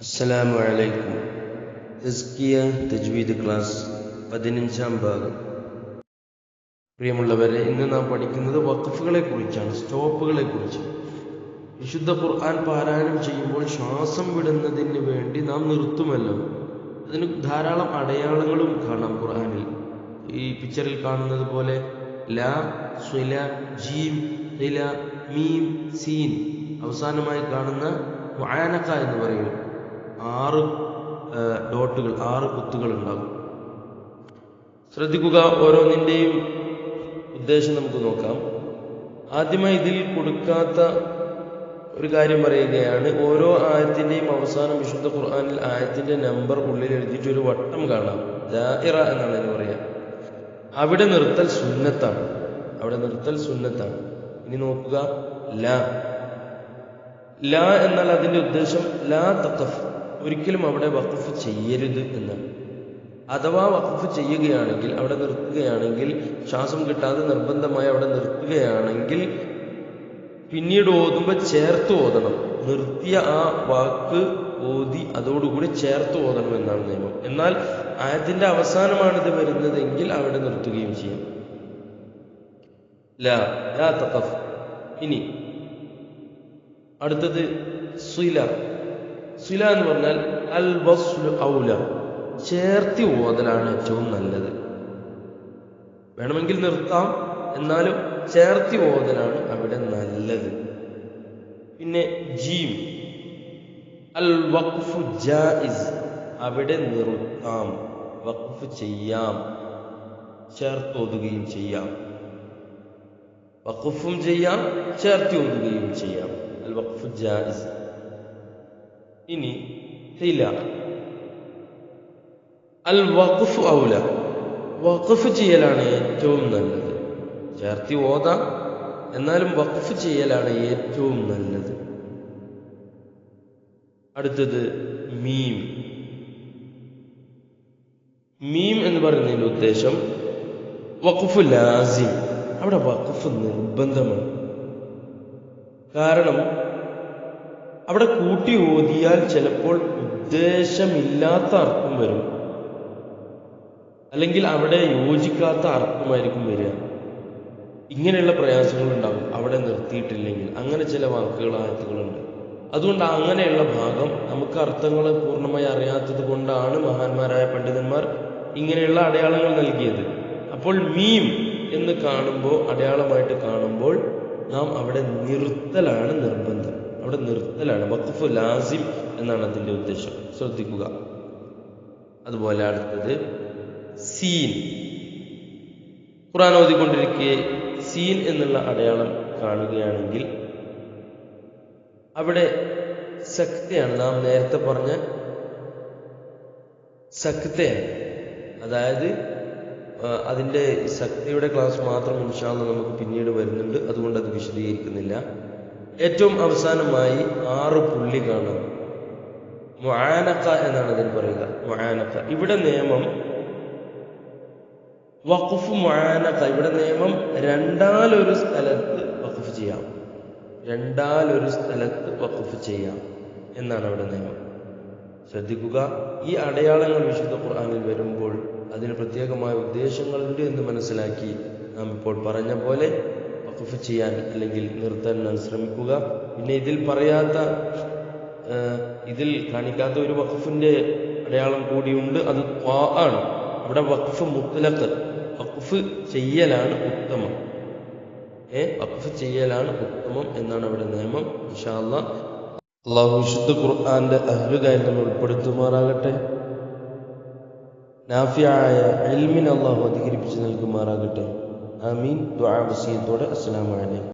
അസ്സലാമു അലൈക്കും. തസ്കിയ തജ്വീദ് ക്ലാസ് പതിനഞ്ചാം ഭാഗം. പ്രിയമുള്ളവരെ ഇന്ന് നാം പഠിക്കുന്നത് വഖഫുകളെ കുറിച്ചാണ് സ്റ്റോപ്പുകളെ കുറിച്ച് വിശുദ്ധ ഖുർആൻ പാരായണം ചെയ്യുമ്പോൾ ശ്വാസം വിടുന്നതിന് വേണ്ടി നാം നിർത്തുമല്ലോ. അതിന് ധാരാളം അടയാളങ്ങളും കാണാം ഖുർആനിൽ. ഈ പിക്ചറിൽ കാണുന്നത് പോലെ ല സുല ജീം ഇല മീം സീൻ. അവസാനമായി കാണുന്ന വായനക്ക എന്ന് പറയും. ആറ് ഡോട്ടുകൾ ആറ് കുത്തുകൾ ഉണ്ടാകും. ശ്രദ്ധിക്കുക ഓരോന്നിന്റെയും ഉദ്ദേശം നമുക്ക് നോക്കാം. ആദ്യമായി ഇതിൽ കൊടുക്കാത്ത ഒരു കാര്യം പറയുകയാണ് ഓരോ ആയത്തിന്റെയും അവസാനം വിശുദ്ധ ഖുർആാനിൽ ആയത്തിന്റെ നമ്പർ ഉള്ളിൽ എഴുതിയിട്ട് ഒരു വട്ടം കാണാം. ദാഇറ എന്നാണ് അതിന് പറയുക അവിടെ നിർത്തൽ സുന്നത്താണ്. അവിടെ നിർത്തൽ സുന്നത്താണ്. ഇനി നോക്കുക ല. ല എന്നാൽ അതിന്റെ ഉദ്ദേശം ലാ തഖഫ്. ഒരിക്കലും അവിടെ വഖഫ് ചെയ്യരുത് എന്ന്. അഥവാ വഖഫ് ചെയ്യുകയാണെങ്കിൽ അവിടെ നിർത്തുകയാണെങ്കിൽ ശ്വാസം കിട്ടാതെ നിർബന്ധമായി അവിടെ നിർത്തുകയാണെങ്കിൽ പിന്നീട് ഓതുമ്പോൾ ചേർത്ത് ഓതണം. നിർത്തിയ ആ വാക്ക് ഓതി അതോടുകൂടി ചേർത്ത് ഓതണം എന്നാണ് നിയമം. എന്നാൽ ആയത്തിന്റെ അവസാനമാണിത് വരുന്നതെങ്കിൽ അവിടെ നിർത്തുകയും ചെയ്യും. ലാ ലാ തഖഫ്. ഇനി അടുത്തത് സുല. സുല എന്ന് പറഞ്ഞാൽ അൽ വസ്ലു ഔല. ചേർത്തി ഓതലാണ് ഏറ്റവും നല്ലത്. വേണമെങ്കിൽ നിർത്താം. എന്നാലും ചേർത്തി ഓതലാണ് അവിടെ നല്ലത്. പിന്നെ ജീം. അൽ വഖഫു ജായിസ്. അവിടെ നിർത്താം. വഖഫ് ചെയ്യാം. ചേർത്ത് ഓതുകയും ചെയ്യാം. വഖഫും ചെയ്യാം ചേർത്തി ഓതുകയും ചെയ്യാം. അൽ വഖഫു ജായിസ്. ഇനി ഹില അൽ വഖഫ് ഔല. വഖഫ് ചെയ്യലാണ് ഏറ്റവും നല്ലത്. ചേർത്തി ഓതാം. എന്നാലും വഖഫ് ചെയ്യലാണ് ഏറ്റവും നല്ലത്. അടുത്തത് മീം. മീം എന്ന് പറയുന്നതിന്റെ ഉദ്ദേശം വഖഫ് ലാസിം. അവിടെ വഖഫ് നിർബന്ധമാണ്. കാരണം അവിടെ കൂട്ടി ഓതിയാൽ ചിലപ്പോൾ ഉദ്ദേശമില്ലാത്ത അർത്ഥം വരും. അല്ലെങ്കിൽ അവിടെ യോജിക്കാത്ത അർത്ഥമായിരിക്കും വരിക. ഇങ്ങനെയുള്ള പ്രയാസങ്ങൾ ഉണ്ടാവും അവിടെ നിർത്തിയിട്ടില്ലെങ്കിൽ. അങ്ങനെ ചില വാക്കുകൾ ആയത്തുകളുണ്ട്. അതുകൊണ്ട് അങ്ങനെയുള്ള ഭാഗം നമുക്ക് അർത്ഥങ്ങൾ പൂർണമായി അറിയാത്തത് കൊണ്ടാണ് മഹാന്മാരായ പണ്ഡിതന്മാർ ഇങ്ങനെയുള്ള അടയാളങ്ങൾ നൽകിയത്. അപ്പോൾ മീം എന്ന് കാണുമ്പോൾ അടയാളമായിട്ട് കാണുമ്പോൾ നാം അവിടെ നിർത്തലാണ് നിർബന്ധം. അവിടെ നിർത്തലാണ്. വഖഫ് ലാസിം എന്നാണ് അതിന്റെ ഉദ്ദേശം. ശ്രദ്ധിക്കുക. അതുപോലെ അടുത്തത് സീൻ. ഖുറാൻ ഓതിക്കൊണ്ടിരിക്കെ സീൻ എന്നുള്ള അടയാളം കാണുകയാണെങ്കിൽ അവിടെ സക്തയാണ് നാം നേരത്തെ പറഞ്ഞ സക്തയാണ് അതായത് അതിന്റെ ശക്തിയുടെ ക്ലാസ് മാത്രം ഇൻഷാല്ല നമുക്ക് പിന്നീട് വരുന്നുണ്ട്. അതുകൊണ്ട് അത് വിശദീകരിക്കുന്നില്ല. ഏറ്റവും അവസാനമായി ആറ് പുള്ളി കാണാം മൊയാനക്ക എന്നാണ് അതിൽ പറയുക. മൊയാനക്ക ഇവിടെ നിയമം വഖഫ് മൊയാനക്ക ഇവിടെ നിയമം രണ്ടാലൊരു സ്ഥലത്ത് വഖഫ് ചെയ്യാം. രണ്ടാലൊരു സ്ഥലത്ത് വഖഫ് ചെയ്യാം എന്നാണ് അവിടെ നിയമം. ശ്രദ്ധിക്കുക ഈ അടയാളങ്ങൾ വിശുദ്ധ ഖുർആാനിൽ വരുമ്പോൾ അതിന് പ്രത്യേകമായ ഉദ്ദേശങ്ങളുണ്ട് എന്ന് മനസ്സിലാക്കി നാം ഇപ്പോൾ പറഞ്ഞ പോലെ വഖഫ് ചെയ്യാൻ അല്ലെങ്കിൽ നിർത്താൻ ശ്രമിക്കുക. പിന്നെ ഇതിൽ പറയാത്ത ഇതിൽ കാണിക്കാത്ത ഒരു വഖഫിന്റെ അടയാളം കൂടിയുണ്ട്. അത് ത്വാ ആണ്. അവിടെ വഖഫ് മുത്തലക്ക് വഖഫ് ചെയ്യലാണ് ഉത്തമം. ഏ വഖഫ് ചെയ്യലാണ് ഉത്തമം എന്നാണ് അവിടെ നിയമം. ഇൻഷാല്ല അള്ളാഹു വിശുദ്ധ ഖുർആന്റെ അഹ്ലുകാരിൽ നമ്മൾ ഉൾപ്പെടുത്തുമാറാകട്ടെ. നാഫിയായ എൽമിൻ അള്ളാഹു അധികരിപ്പിച്ച് നൽകുമാറാകട്ടെ. ആമീൻ ദ്വാ വസീയത്തോടെ അസ്സലാമു അലൈക്കും